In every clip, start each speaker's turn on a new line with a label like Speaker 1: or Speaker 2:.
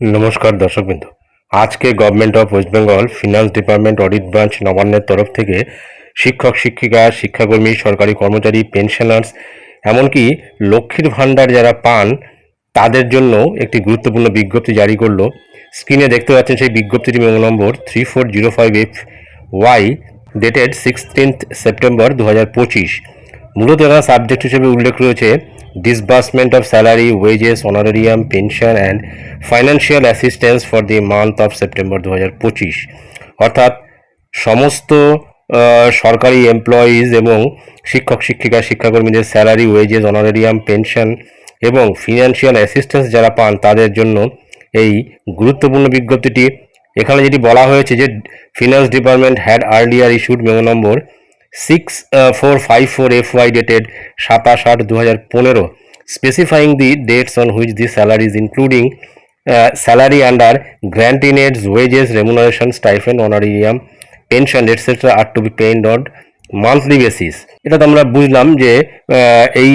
Speaker 1: নমস্কার দর্শকবৃন্দ। আজকে government of West Bengal finance department audit branch নবান্নের তরফ থেকে শিক্ষক, শিক্ষিকা, শিক্ষাকর্মী, সরকারি কর্মচারী পেনশনার্স এমনকি লক্ষ্মীর ভাণ্ডার যারা পান, তাদের জন্য একটি গুরুত্বপূর্ণ বিজ্ঞপ্তি জারি করল। স্ক্রিনে দেখতে পাচ্ছেন সেই বিজ্ঞপ্তিটি memo number three four zero five F Y dated sixteenth September দু হাজার পঁচিশ মূলত সাবজেক্ট হিসেবে উল্লেখ রয়েছে salary wages honorarium pension and financial assistance for the month of September দু হাজার পঁচিশ অর্থাৎ সমস্ত সরকারি এমপ্লয়িজ এবং শিক্ষক, শিক্ষিকা, শিক্ষাকর্মীদের স্যালারি ওয়েজেস অনারেরিয়াম পেনশন এবং ফিনান্সিয়াল অ্যাসিস্ট্যান্স যারা পান, তাদের জন্য এই গুরুত্বপূর্ণ বিজ্ঞপ্তিটি। এখানে যেটি বলা হয়েছে যে finance department had earlier issued memo number six four five four F Y dated সাতাশ আট দু হাজার পনেরো specifying the dates on which the salaries including salary under grant in aids wages remuneration stipend honorarium pension etcetera are to be paid on monthly basis এটা তো আমরা বুঝলাম যে এই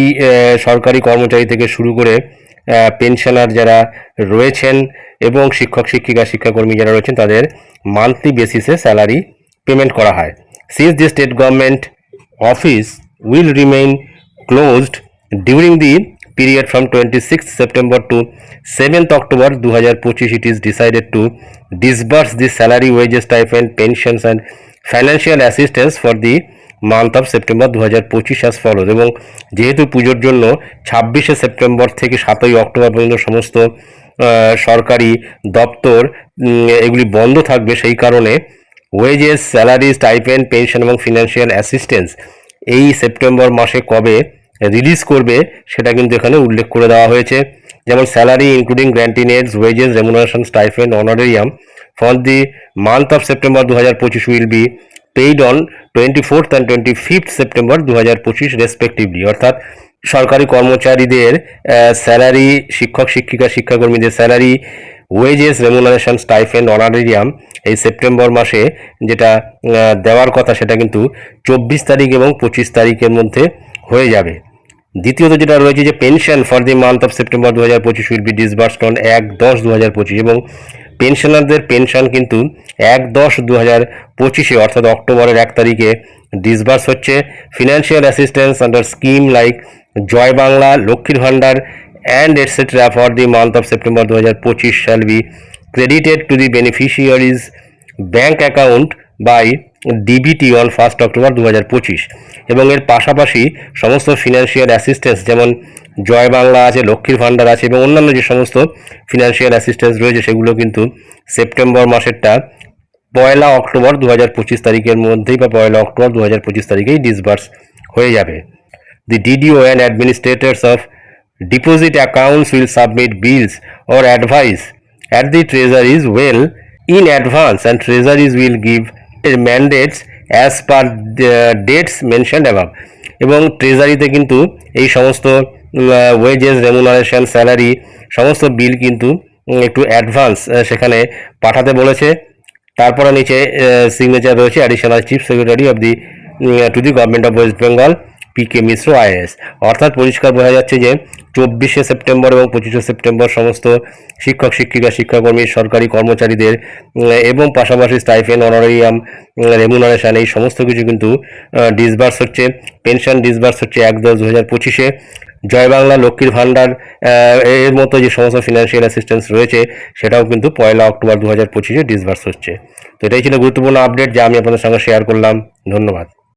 Speaker 1: সরকারি কর্মচারী থেকে শুরু করে পেনশনার যারা রয়েছেন এবং শিক্ষক, শিক্ষিকা, শিক্ষাকর্মী যারা রয়েছেন, তাদের মান্থলি বেসিসে স্যালারি পেমেন্ট করা হয়। Since the state government office will remain closed during the period from 26th September to 7th October 2025 it is decided to disburse the salary wages stipend pensions and financial assistance for the month of September দু হাজার পঁচিশ as follows এবং যেহেতু পুজোর জন্য ছাব্বিশে September থেকে সাতই অক্টোবর পর্যন্ত সমস্ত সরকারি দপ্তর এগুলি বন্ধ থাকবে সেই কারণে ওয়েজেস স্যালারি স্টাইপেন্ড পেনশন এবং ফিনান্সিয়াল অ্যাসিস্ট্যান্স এই সেপ্টেম্বর মাসে কবে রিলিজ করবে সেটা কিন্তু এখানে উল্লেখ করে দেওয়া হয়েছে। যেমন salary including grant in aids wages remuneration stipend honorarium for the month of September দু হাজার পঁচিশ will be paid on twenty fourth and twenty fifth September দু হাজার পঁচিশ রেসপেক্টিভলি অর্থাৎ সরকারি কর্মচারীদের স্যালারি শিক্ষক, শিক্ষিকা, শিক্ষাকর্মীদের salary wages remuneration stipend honorarium এই সেপ্টেম্বর মাসে যেটা দেওয়ার কথা সেটা কিন্তু চব্বিশ তারিখ এবং পঁচিশ তারিখের মধ্যে হয়ে যাবে। দ্বিতীয়ত যেটা রয়েছে যে pension for the month of September দু হাজার পঁচিশ উইল বি ডিসবার্সড অন এক দশ দু হাজার পঁচিশ এবং পেনশনারদের পেনশন কিন্তু এক দশ দু হাজার পঁচিশে অর্থাৎ অক্টোবরের এক তারিখে ডিসবার্স হচ্ছে। Financial assistance under scheme like Joy Bangla লক্ষ্মীর Bhandar and for the month of September দু হাজার পঁচিশ shall be credited to the beneficiaries bank account by DBT on first October দু হাজার পঁচিশ এবং এর পাশাপাশি সমস্ত ফিনান্সিয়াল অ্যাসিস্ট্যান্স যেমন জয় বাংলা আছে, লক্ষ্মীর ভাণ্ডার আছে এবং অন্যান্য যে সমস্ত ফিনান্সিয়াল অ্যাসিস্ট্যান্স রয়েছে, সেগুলো কিন্তু সেপ্টেম্বর মাসেরটা পয়লা অক্টোবর দু হাজার পঁচিশ তারিখের মধ্যেই বা পয়লা অক্টোবর দু হাজার পঁচিশ তারিখেই ডিসবার্স হয়ে যাবে। দি DDO and administrators of deposit accounts will submit bills or advice at the treasuries well in advance and treasuries will give mandates as per the dates mentioned above এবং ট্রেজারিতে কিন্তু এই সমস্ত ওয়েজেস রেমুনারেশন স্যালারি সমস্ত বিল কিন্তু একটু advance সেখানে পাঠাতে বলেছে তারপরে নিচে সিগনেচার রয়েছে additional chief secretary of the to the government of West Bengal P K Mishra IAS অর্থাৎ পরিষ্কার বোঝা যাচ্ছে যে চব্বিশে সেপ্টেম্বর এবং পঁচিশে সেপ্টেম্বর সমস্ত শিক্ষক, শিক্ষিকা, শিক্ষাকর্মী, সরকারি কর্মচারীদের এবং পাশাপাশি স্টাইফেন অনারিয়াম রেমুনারেশন এই সমস্ত কিছু কিন্তু ডিসবার্স হচ্ছে। পেনশন ডিসবার্স হচ্ছে এক দশ দু হাজার পঁচিশে। জয় বাংলা, লক্ষ্মীর ভাণ্ডার এর মতো যে সমস্ত ফিনান্সিয়াল অ্যাসিস্ট্যান্স রয়েছে, সেটাও কিন্তু পয়লা অক্টোবর দু হাজার পঁচিশে ডিসবার্স হচ্ছে। তো এটাই ছিল গুরুত্বপূর্ণ আপডেট যা আমি আপনাদের সঙ্গে শেয়ার করলাম। ধন্যবাদ।